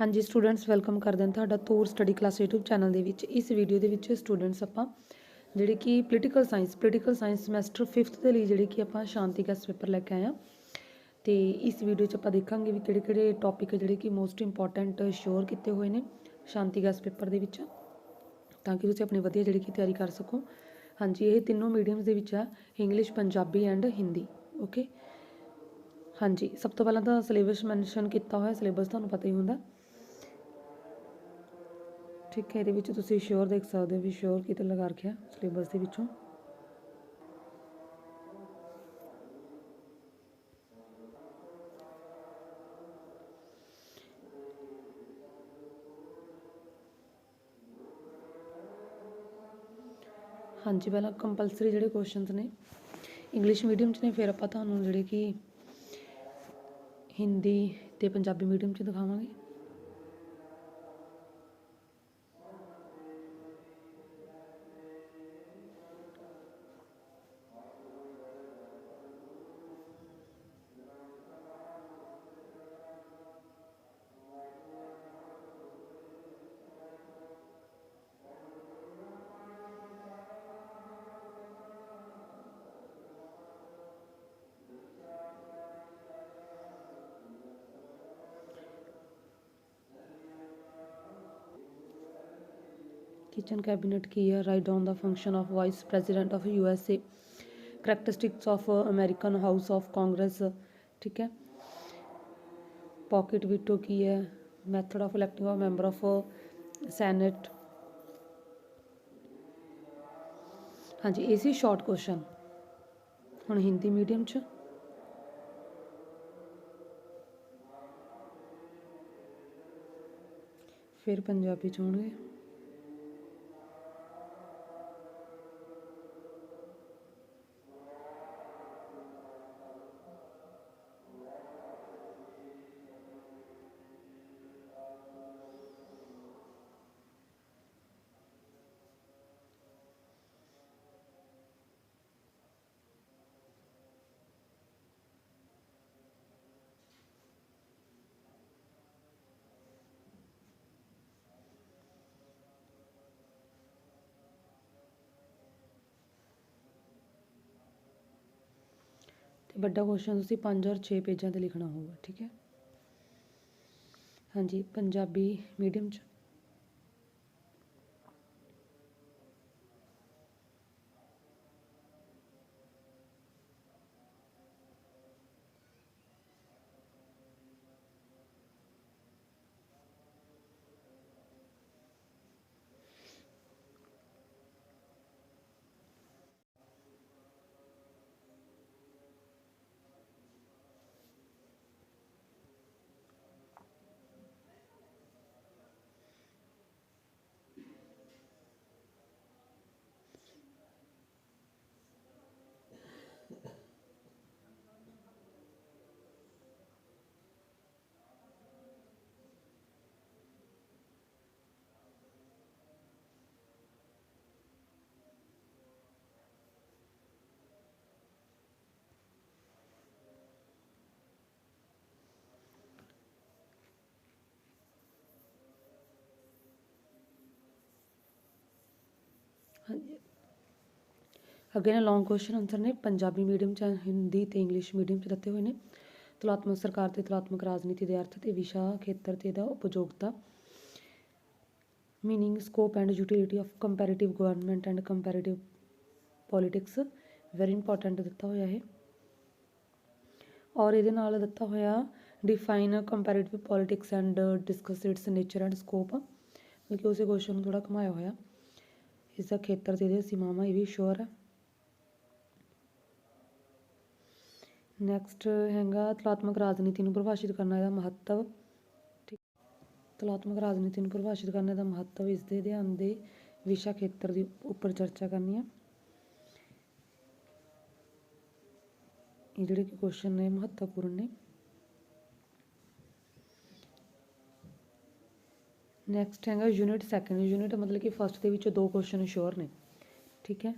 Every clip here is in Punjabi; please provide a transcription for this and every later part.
ਹਾਂਜੀ ਸਟੂਡੈਂਟਸ ਵੈਲਕਮ ਕਰਦੇ ਹਾਂ ਤੁਹਾਡਾ ਤੋਰ ਸਟੱਡੀ ਕਲਾਸ YouTube ਚੈਨਲ ਦੇ ਵਿੱਚ। ਇਸ ਵੀਡੀਓ ਦੇ ਵਿੱਚ ਸਟੂਡੈਂਟਸ ਆਪਾਂ ਜਿਹੜੇ ਕਿ political science political science semester 5th ਦੇ ਲਈ ਜਿਹੜੇ ਕਿ ਆਪਾਂ ਸ਼ਾਂਤੀ ਗੈਸ ਪੇਪਰ ਲੈ ਕੇ ਆਏ ਹਾਂ। ਤੇ ਇਸ ਵੀਡੀਓ 'ਚ ਆਪਾਂ ਦੇਖਾਂਗੇ ਵੀ ਕਿਹੜੇ ਕਿਹੜੇ ਟੌਪਿਕ ਜਿਹੜੇ ਕਿ ਮੋਸਟ ਇੰਪੋਰਟੈਂਟ ਸ਼ੋਰ ਕੀਤੇ ਹੋਏ ਨੇ ਸ਼ਾਂਤੀ ਗੈਸ ਪੇਪਰ ਦੇ ਵਿੱਚ। ਤਾਂ ਕਿ ਤੁਸੀਂ ਆਪਣੀ ਵਧੀਆ ਜਿਹੜੀ ਕਿ ਤਿਆਰੀ ਕਰ ਸਕੋ। ਹਾਂਜੀ, ਇਹ ਤਿੰਨੋਂ ਮੀਡੀਅਮਸ ਦੇ ਵਿੱਚ ਆ English Punjabi and Hindi okay ਹਾਂਜੀ, ਸਭ ਤੋਂ ਪਹਿਲਾਂ ਤਾਂ ਸਿਲੇਬਸ ਮੈਂਸ਼ਨ ਕੀਤਾ ਹੋਇਆ ਸਿਲੇਬਸ ਤੁਹਾਨੂੰ ਪਤਾ ਹੀ ਹੁੰਦਾ। ਠੀਕ ਹੈ, ਇਹਦੇ ਵਿੱਚ ਤੁਸੀਂ ਸ਼ੋਰ ਦੇਖ ਸਕਦੇ ਹੋ ਵੀ ਸ਼ੋਰ ਕਿਤੇ ਲਗਾ ਰੱਖਿਆ ਸਿਲੇਬਸ ਦੇ ਵਿੱਚੋਂ। ਹਾਂਜੀ, ਪਹਿਲਾਂ ਕੰਪਲਸਰੀ ਜਿਹੜੇ ਕੁਐਸਚਨਸ ਨੇ ਇੰਗਲਿਸ਼ ਮੀਡੀਅਮ 'ਚ ਨੇ, ਫਿਰ ਆਪਾਂ ਤੁਹਾਨੂੰ ਜਿਹੜੇ ਕਿ ਹਿੰਦੀ ਤੇ ਪੰਜਾਬੀ ਮੀਡੀਅਮ 'ਚ ਦਿਖਾਵਾਂਗੇ। Kitchen cabinet ਕੀ ਹੈ write down the function of vice president of USA characteristics of American House of Congress ਠੀਕ ਹੈ pocket veto ਕੀ ਹੈ method of electing a member of Senate ਹਾਂਜੀ ਇਹ ਸੀ ਸ਼ਾਰਟ ਕੁਐਸਚਨ ਹੁਣ ਹਿੰਦੀ ਮੀਡੀਅਮ ਚ ਫਿਰ ਪੰਜਾਬੀ ਚ ਹੋਣਗੇ ਤੇ ਵੱਡਾ ਕੁਐਸਚਨ ਤੁਸੀਂ 5 ਔਰ 6 ਪੇਜਾਂ ਤੇ ਲਿਖਣਾ ਹੋਊਗਾ, ਠੀਕ ਹੈ? ਹਾਂਜੀ, ਪੰਜਾਬੀ ਮੀਡੀਅਮ ਚ ਹਾਂਜੀ ਅੱਗੇ ਨੇ ਲੌਂਗ ਕੁਐਸਚਨ ਆਨਸਰ ਨੇ, ਪੰਜਾਬੀ ਮੀਡੀਅਮ ਚ ਹਿੰਦੀ ਤੇ ਇੰਗਲਿਸ਼ ਮੀਡੀਅਮ ਚ ਦਿੱਤੇ ਹੋਏ ਨੇ। ਤੁਲਾਤਮਕ ਸਰਕਾਰ ਤੇ ਤੁਲਾਤਮਕ ਰਾਜਨੀਤੀ ਦੇ ਅਰਥ ਤੇ ਵਿਸ਼ਾ, ਖੇਤਰ ਤੇ ਇਹਦਾ ਉਪਯੋਗਤਾ meaning scope and utility of comparative government and comparative politics very important ਦਿੱਤਾ ਹੋਇਆ ਇਹ। ਔਰ ਇਹਦੇ ਨਾਲ ਦਿੱਤਾ ਹੋਇਆ define comparative politics and discuss its nature and scope ਕਿਉਂਕਿ ਉਸੇ ਕੁਐਸਚਨ ਨੂੰ ਥੋੜਾ ਘੁਮਾਇਆ ਹੋਇਆ। ਇਸ ਦਾ ਖੇਤਰ ਤੇ ਇਹਦੇ ਸੀਮਾਵਾਂ ਇਹ ਵੀ ਸ਼ੋਰ ਹੈ ਨੈਕਸਟ ਹੈਗਾ ਕਲਾਤਮਕ ਰਾਜਨੀਤੀ ਨੂੰ ਪਰਿਭਾਸ਼ਿਤ ਕਰਨਾ, ਇਹਦਾ ਮਹੱਤਵ। ਠੀਕ। ਕਲਾਤਮਕ ਰਾਜਨੀਤੀ ਨੂੰ ਪਰਿਭਾਸ਼ਿਤ ਕਰਨ ਦਾ ਮਹੱਤਵ ਇਸ ਦੇ ਅਧਿਐਨ ਦੇ ਵਿਸ਼ਾ ਖੇਤਰ ਦੀ ਉੱਪਰ ਚਰਚਾ ਕਰਨੀ ਹੈ ਇਹ ਜਿਹੜੇ ਕਿ ਕੁਐਸਚਨ ਨੇ, ਮਹੱਤਵਪੂਰਨ ਨੇ। ਨੈਕਸਟ ਹੈਗਾ ਯੂਨਿਟ ਸੈਕੰਡ ਯੂਨਿਟ ਮਤਲਬ ਕਿ ਫਸਟ ਦੇ ਵਿੱਚ ਦੋ ਕੁਐਸਚਨ ਸ਼ੋਰ ਨੇ। ਠੀਕ ਹੈ।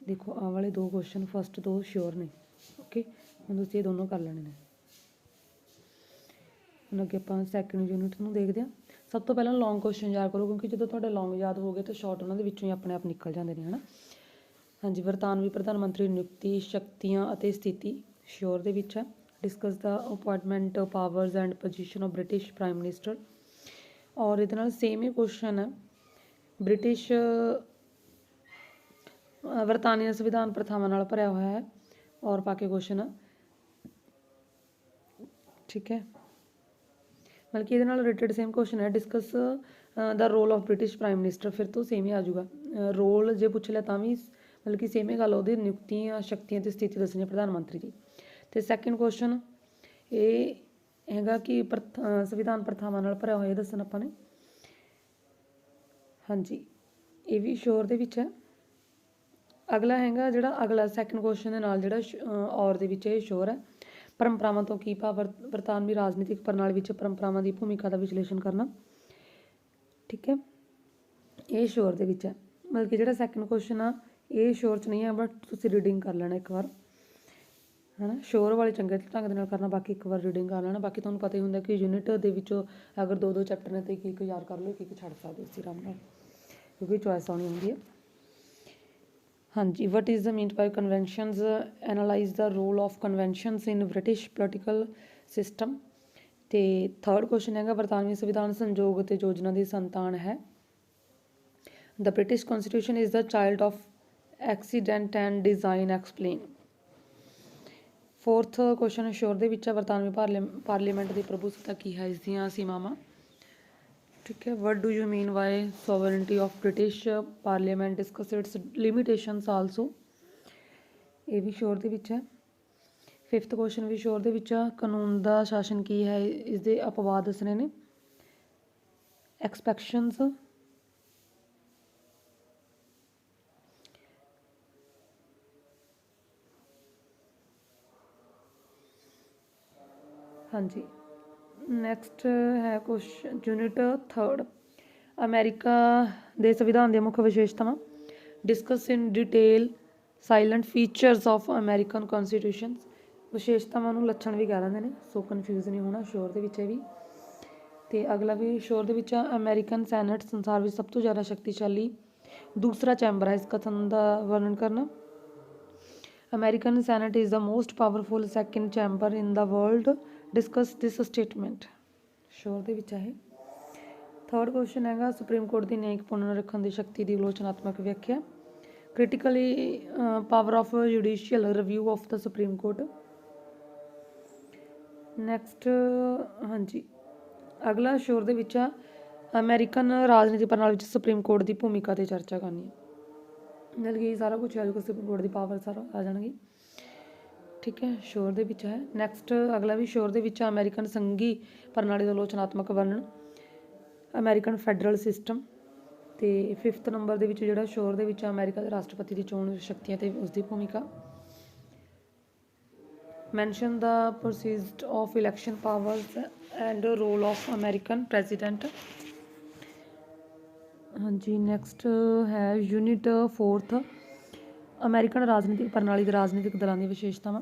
ਦੇਖੋ, ਆਹ ਵਾਲੇ ਦੋ ਕੁਐਸਚਨ ਫਸਟ ਦੋ ਸ਼ੋਰ ਨੇ। ਓਕੇ ਹੁਣ ਤੁਸੀਂ ਇਹ ਦੋਨੋਂ ਕਰ ਲੈਣੇ ਨੇ। ਹੁਣ ਅੱਗੇ ਆਪਾਂ ਸੈਕਿੰਡ ਯੂਨਿਟ ਨੂੰ ਦੇਖਦੇ ਹਾਂ। ਸਭ ਤੋਂ ਪਹਿਲਾਂ ਲੌਂਗ ਕੁਐਸਚਨ ਯਾਦ ਕਰੋ ਕਿਉਂਕਿ ਜਦੋਂ ਤੁਹਾਡੇ ਲੌਂਗ ਯਾਦ ਹੋ ਗਏ ਤਾਂ ਸ਼ਾਰਟ ਉਹਨਾਂ ਦੇ ਵਿੱਚੋਂ ਹੀ ਆਪਣੇ ਆਪ ਨਿਕਲ ਜਾਂਦੇ ਨੇ ਹਨਾ? ਹਾਂਜੀ ਵਰਤਾਨਵੀ ਪ੍ਰਧਾਨ ਮੰਤਰੀ ਨਿਯੁਕਤੀ ਸ਼ਕਤੀਆਂ ਅਤੇ ਸਥਿਤੀ ਸ਼ੋਰ ਦੇ ਵਿੱਚ ਹੈ। Discuss the appointment powers and position of British prime minister ਔਰ ਇਹਦੇ ਨਾਲ ਸੇਮ ਹੀ ਕੁਐਸਚਨ ਹੈ। ਬ੍ਰਿਟਿਸ਼ ਅ, ਵਰਤਾਨੀਆ ਸੰਵਿਧਾਨ ਪ੍ਰਥਾਵਾਂ ਨਾਲ ਭਰਿਆ ਹੋਇਆ ਹੈ। ਔਰ ਪਾ ਕੇ ਕੁਐਸਚਨ ਠੀਕ ਹੈ। ਮਤਲਬ ਕਿ ਇਹਦੇ ਨਾਲ ਰਿਲੇਟਡ ਸੇਮ ਕੁਐਸਚਨ ਹੈ discuss the role of British prime minister ਫਿਰ ਤੋਂ ਸੇਮ ਹੀ ਆ ਜਾਊਗਾ। ਰੋਲ ਜੇ ਪੁੱਛ ਲਿਆ ਤਾਂ ਵੀ ਮਤਲਬ ਕਿ ਸੇਮ ਹੀ ਗੱਲ ਉਹਦੀ ਨਿਯੁਕਤੀਆਂ, ਸ਼ਕਤੀਆਂ ਤੇ ਸਥਿਤੀ ਦੱਸਣੀ ਹੈ ਪ੍ਰਧਾਨ ਮੰਤਰੀ ਦੀ। ਤੇ ਸੈਕੰਡ ਕੁਐਸਚਨ ਇਹ ਹੈਗਾ ਕਿ ਪ੍ਰਥ- ਸੰਵਿਧਾਨ ਪ੍ਰਥਾਵਾਂ ਨਾਲ ਭਰਿਆ ਹੋਇਆ ਦੱਸਣ ਆਪਾਂ ਨੇ। ਹਾਂਜੀ, ਇਹ ਵੀ ਸ਼ੋਰ ਦੇ ਵਿੱਚ ਹੈ। ਅਗਲਾ ਹੈਗਾ ਜਿਹੜਾ ਅਗਲਾ ਸੈਕੰਡ ਕੁਐਸਚਨ ਦੇ ਨਾਲ ਜਿਹੜਾ ਸ਼- ਔਰ ਦੇ ਵਿੱਚ ਇਹ ਸ਼ੋਰ ਹੈ। ਪਰੰਪਰਾਵਾਂ ਤੋਂ ਕੀ ਭਾਵ ਵਰਤਾਨਵੀ ਰਾਜਨੀਤਿਕ ਪ੍ਰਣਾਲੀ ਵਿੱਚ ਪਰੰਪਰਾਵਾਂ ਦੀ ਭੂਮਿਕਾ ਦਾ ਵਿਸ਼ਲੇਸ਼ਣ ਕਰਨਾ? ਠੀਕ ਹੈ। ਇਹ ਸ਼ੋਰ ਦੇ ਵਿੱਚ ਹੈ। ਮਤਲਬ ਕਿ ਜਿਹੜਾ ਸੈਕੰਡ ਕੁਐਸਚਨ ਆ, ਇਹ ਸ਼ੋਰ ਚ ਨਹੀਂ ਹੈ ਬਟ ਤੁਸੀਂ ਰੀਡਿੰਗ ਕਰ ਲੈਣਾ ਇੱਕ ਵਾਰ। ਹਨਾ? ਸ਼ੋਰ ਵਾਲੇ ਚੰਗੇ ਢੰਗ ਦੇ ਨਾਲ ਕਰਨਾ, ਬਾਕੀ ਇੱਕ ਵਾਰ ਰੀਡਿੰਗ ਕਰ ਲੈਣਾ। ਬਾਕੀ ਤੁਹਾਨੂੰ ਪਤਾ ਹੀ ਹੁੰਦਾ ਕਿ ਯੂਨਿਟ ਦੇ ਵਿੱਚੋਂ ਅਗਰ ਦੋ ਦੋ ਚੈਪਟਰ ਨੇ, ਤਾਂ ਕੀ ਇੱਕ ਯਾਦ ਕਰ ਲਓ ਕੀ ਇੱਕ ਛੱਡ ਸਕਦੇ ਹੋ ਤੁਸੀਂ ਆਰਾਮ ਨਾਲ। ਕਿਉਂਕਿ ਚੋਇਸ ਆਉਣੀ ਹੁੰਦੀ ਹੈ। ਹਾਂਜੀ what is the mean by conventions analyse the role of conventions in British political system ਤੇ ਥਰਡ ਕੁਐਸਚਨ ਹੈਗਾ ਬਰਤਾਨਵੀ ਸੰਵਿਧਾਨ ਸੰਯੋਗ ਅਤੇ ਯੋਜਨਾ ਦੀ ਸੰਤਾਨ ਹੈ। The British Constitution is the child of accident and design explain fourth question sure ਦੇ ਵਿੱਚ ਹੈ ਬਰਤਾਨਵੀ ਪਾਰਲੀਮੈਂਟ ਦੀ ਪ੍ਰਭੂਸੱਤਾ ਕੀ ਹੈ ਇਸ ਦੀਆਂ ਸੀਮਾਵਾਂ? ਠੀਕ ਹੈ। What do you mean by sovereignty of British parliament discuss its limitations also ਇਹ ਵੀ ਸ਼ੋਰ ਦੇ ਵਿੱਚ ਹੈ। ਫਿਫਥ ਕੁਐਸਚਨ ਵੀ ਸ਼ੋਰ ਦੇ ਵਿੱਚ ਆ। ਕਾਨੂੰਨ ਦਾ ਸ਼ਾਸਨ ਕੀ ਹੈ? ਇਸ ਦੇ ਅਪਵਾਦ ਦੱਸਣੇ ਨੇ। ਐਕਸਪੈਕਸ਼ਨਸ ਹਾਂਜੀ। ਨੈਕਸਟ ਹੈ ਕੁਐਸਚਨ ਯੂਨਿਟ 3rd ਅਮਰੀਕਾ ਦੇ ਸੰਵਿਧਾਨ ਦੀਆਂ ਮੁੱਖ ਵਿਸ਼ੇਸ਼ਤਾਵਾਂ। Discuss in detail salient features of American constitutions ਵਿਸ਼ੇਸ਼ਤਾਵਾਂ ਨੂੰ ਲੱਛਣ ਵੀ ਕਹਿ ਦਿੰਦੇ ਨੇ ਸੋ ਕਨਫਿਊਜ਼ ਨਹੀਂ ਹੋਣਾ ਸ਼ੋਰ ਦੇ ਵਿੱਚ ਇਹ ਵੀ। ਤੇ ਅਗਲਾ ਵੀ ਸ਼ੋਰ ਦੇ ਵਿੱਚ ਆ ਅਮਰੀਕਨ ਸੈਨੇਟ ਸੰਸਾਰ ਵਿੱਚ ਸਭ ਤੋਂ ਜ਼ਿਆਦਾ ਸ਼ਕਤੀਸ਼ਾਲੀ ਦੂਸਰਾ ਚੈਂਬਰ ਹੈ ਇਸ ਕਥਨ ਦਾ ਵਰਣਨ ਕਰਨਾ। American Senate is the most powerful second chamber in the world Discuss this statement. Sure ਦੇ ਵਿੱਚ ਹੈ ਥਰਡ ਕੁਐਸਚਨ ਹੈਗਾ ਸੁਪਰੀਮ ਕੋਰਟ ਦੀ ਨਿਆਂਇਕ ਪੁਨਰ ਰੱਖਣ ਦੀ ਸ਼ਕਤੀ ਦੀ ਆਲੋਚਨਾਤਮਕ ਵਿਆਖਿਆ। Critically power of judicial review of the supreme court next ਹਾਂਜੀ। ਅਗਲਾ ਸ਼ੋਰ ਦੇ ਵਿੱਚ ਆ ਅਮਰੀਕਨ ਰਾਜਨੀਤੀ ਪ੍ਰਣਾਲੀ ਵਿੱਚ ਸੁਪਰੀਮ ਕੋਰਟ ਦੀ ਭੂਮਿਕਾ ਤੇ ਚਰਚਾ ਕਰਨੀ ਹੈ। ਮਤਲਬ ਕਿ ਸਾਰਾ ਕੁਝ ਆ ਜਾਊਗਾ ਸੁਪਰੀਮ ਕੋਰਟ ਦੀ ਪਾਵਰ ਸਾਰਾ ਆ ਜਾਣਗੇ। ਠੀਕ ਹੈ, ਸ਼ੋਰ ਦੇ ਵਿੱਚ ਹੈ। ਨੈਕਸਟ ਅਗਲਾ ਵੀ ਸ਼ੋਰ ਦੇ ਵਿੱਚ ਆ ਅਮਰੀਕਨ ਸੰਘੀ ਪ੍ਰਣਾਲੀ ਦਾ ਆਲੋਚਨਾਤਮਕ ਵਰਣਨ। ਅਮਰੀਕਨ ਫੈਡਰਲ ਸਿਸਟਮ ਤੇ 5th ਨੰਬਰ ਦੇ ਵਿੱਚ ਜਿਹੜਾ ਸ਼ੋਰ ਦੇ ਵਿੱਚ ਆ ਅਮਰੀਕਾ ਦੇ ਰਾਸ਼ਟਰਪਤੀ ਦੀ ਚੋਣ ਸ਼ਕਤੀਆਂ ਤੇ ਉਸ ਦੀ ਭੂਮਿਕਾ। Mention the procedure of election powers and role of American president ਹਾਂਜੀ ਨੈਕਸਟ ਹੈ ਯੂਨਿਟ 4th ਅਮਰੀਕਨ ਰਾਜਨੀਤਿਕ ਪ੍ਰਣਾਲੀ ਦੇ ਰਾਜਨੀਤਿਕ ਦਲਾਂ ਦੀਆਂ ਵਿਸ਼ੇਸ਼ਤਾਵਾਂ।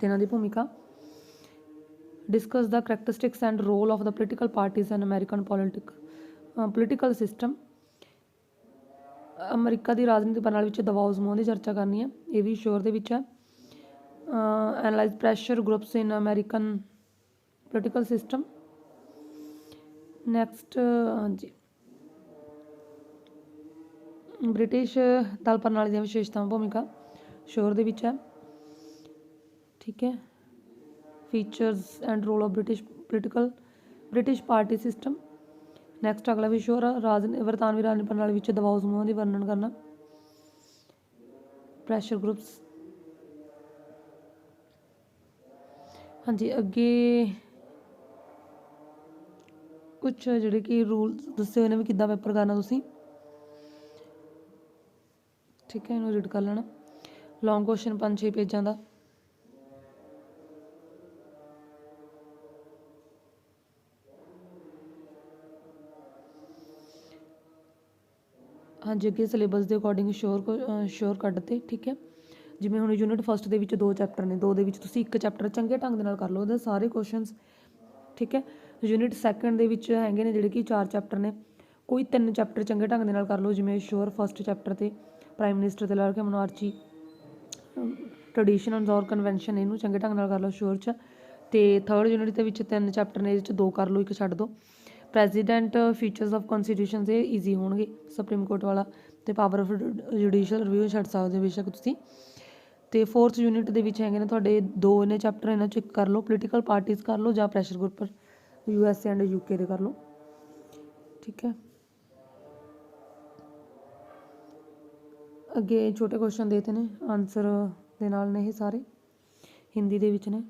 ਤੇ ਇਹਨਾਂ ਦੀ ਭੂਮਿਕਾ? Discuss the characteristics and role of the political parties and American politic political system America ਦੀ ਰਾਜਨੀਤਿਕ ਪ੍ਰਣਾਲੀ ਵਿੱਚ ਦਬਾਅ ਜ਼ਮਾਉਣ ਦੀ ਚਰਚਾ ਕਰਨੀ ਹੈ। ਇਹ ਵੀ ਸ਼ੋਰ ਦੇ ਵਿੱਚ ਹੈ। Analyse pressure groups in American political system next ਹਾਂਜੀ। ਬ੍ਰਿਟਿਸ਼ ਦਲ ਪ੍ਰਣਾਲੀ ਦੀਆਂ ਵਿਸ਼ੇਸ਼ਤਾਵਾਂ, ਭੂਮਿਕਾ ਸ਼ੋਰ ਦੇ ਵਿੱਚ ਹੈ। ਠੀਕ ਹੈ? Features and role of British political British party system next ਅਗਲਾ ਵੀ ਰਾਜ ਵਰਤਾਨਵੀ ਰਾਜ ਪ੍ਰਣਾਲੀ ਵਿੱਚ ਦਬਾਅ ਸਮੂਹਾਂ ਦੀ ਵਰਣਨ ਕਰਨਾ। ਪ੍ਰੈਸ਼ਰ ਗਰੁੱਪਸ ਹਾਂਜੀ, ਅੱਗੇ ਕੁਝ ਜਿਹੜੇ ਕਿ ਰੂਲ ਦੱਸੇ ਹੋਏ ਨੇ ਵੀ ਕਿੱਦਾਂ ਪੇਪਰ ਕਰਨਾ ਤੁਸੀਂ। ਠੀਕ ਹੈ, ਇਹਨੂੰ ਰੀਡ ਕਰ ਲੈਣਾ। ਲੌਂਗ ਕੁਐਸਚਨ 5-6 ਪੇਜਾਂ ਦਾ। ਹਾਂਜੀ, ਅੱਗੇ ਸਿਲੇਬਸ ਦੇ ਅਕੋਰਡਿੰਗ ਸ਼ੋਰ ਸ਼ੋਰ ਕੱਢਤੇ, ਠੀਕ ਹੈ। ਜਿਵੇਂ ਹੁਣ ਯੂਨਿਟ ਫਸਟ ਦੇ ਵਿੱਚ ਦੋ ਚੈਪਟਰ ਨੇ, ਦੋ ਦੇ ਵਿੱਚ ਤੁਸੀਂ ਇੱਕ ਚੈਪਟਰ ਚੰਗੇ ਢੰਗ ਦੇ ਨਾਲ ਕਰ ਲਓ, ਉਹਦੇ ਸਾਰੇ ਕੁਐਸਚਨਸ ਠੀਕ ਹੈ। ਯੂਨਿਟ ਸੈਕੰਡ ਦੇ ਵਿੱਚ ਹੈਗੇ ਨੇ ਜਿਹੜੇ ਕਿ ਚਾਰ ਚੈਪਟਰ ਨੇ, ਕੋਈ ਤਿੰਨ ਚੈਪਟਰ ਚੰਗੇ ਢੰਗ ਦੇ ਨਾਲ ਕਰ ਲਓ, ਜਿਵੇਂ ਸ਼ੋਰ ਫਸਟ ਚੈਪਟਰ ਤੇ ਪ੍ਰਾਈਮ ਮਿਨਿਸਟਰ ਤੇ ਲੜਕੇ ਕੇ ਮਨੋਆਰਚੀ ਟ੍ਰੈਡੀਸ਼ਨਲਸ ਔਰ ਕਨਵੈਨਸ਼ਨ ਇਹਨੂੰ ਚੰਗੇ ਢੰਗ ਨਾਲ ਕਰ ਲਓ ਸ਼ੋਰ ਚ। ਤੇ ਥਰਡ ਯੂਨਿਟ ਦੇ ਵਿੱਚ ਤਿੰਨ ਚੈਪਟਰ ਨੇ, ਇਹਦੇ ਚ ਦੋ ਕਰ ਲਓ, ਇੱਕ ਛੱਡ ਦਿਓ ਪ੍ਰੈਜ਼ੀਡੈਂਟ ਫੀਚਰਸ ਆਫ ਕਨਸਟੀਟਿਊਸ਼ਨ ਇਹ ਈਜ਼ੀ ਹੋਣਗੇ ਸੁਪਰੀਮ ਕੋਰਟ ਵਾਲਾ, ਤੇ ਪਾਵਰ ਆਫ ਜੁਡੀਸ਼ੀਅਲ ਰਿਵਿਊ ਛੱਡ ਸਕਦੇ ਹੋ ਬੇਸ਼ੱਕ ਤੁਸੀਂ। ਤੇ ਫੋਰਥ ਯੂਨਿਟ ਦੇ ਵਿੱਚ ਹੈਗੇ ਨੇ ਤੁਹਾਡੇ ਦੋ ਨੇ ਚੈਪਟਰ ਇਹਨਾਂ ਚ ਇੱਕ ਕਰ ਲਓ ਪੋਲੀਟੀਕਲ ਪਾਰਟੀਆਂ ਕਰ ਲਓ ਜਾਂ pressure group U S A and U K ਦੇ ਕਰ ਲਓ। ਠੀਕ ਹੈ। ਅੱਗੇ ਛੋਟੇ ਕੁਐਸਚਨ ਦੇਤੇ ਨੇ ਆਨਸਰ ਦੇ ਨਾਲ ਨੇ ਇਹ ਸਾਰੇ, ਹਿੰਦੀ ਦੇ ਵਿੱਚ ਨੇ।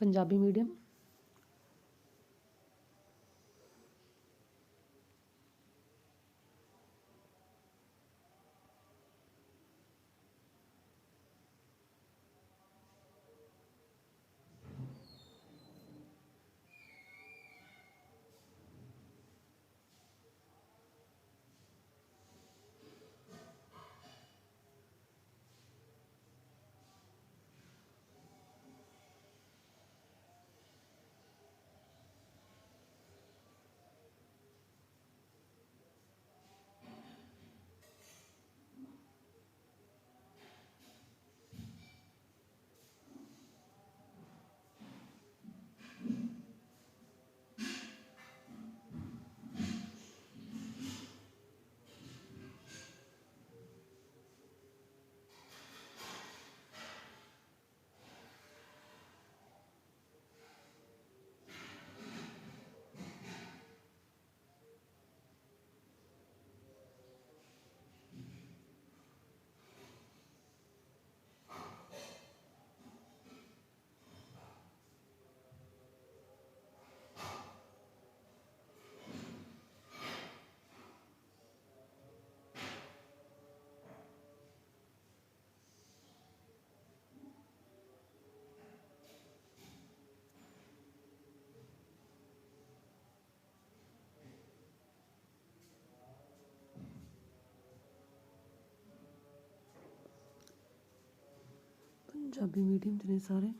ਪੰਜਾਬੀ ਮੀਡੀਅਮ। ਪੰਜਾਬੀ ਮੀਡੀਅਮ 'ਚ ਨੇ ਸਾਰੇ।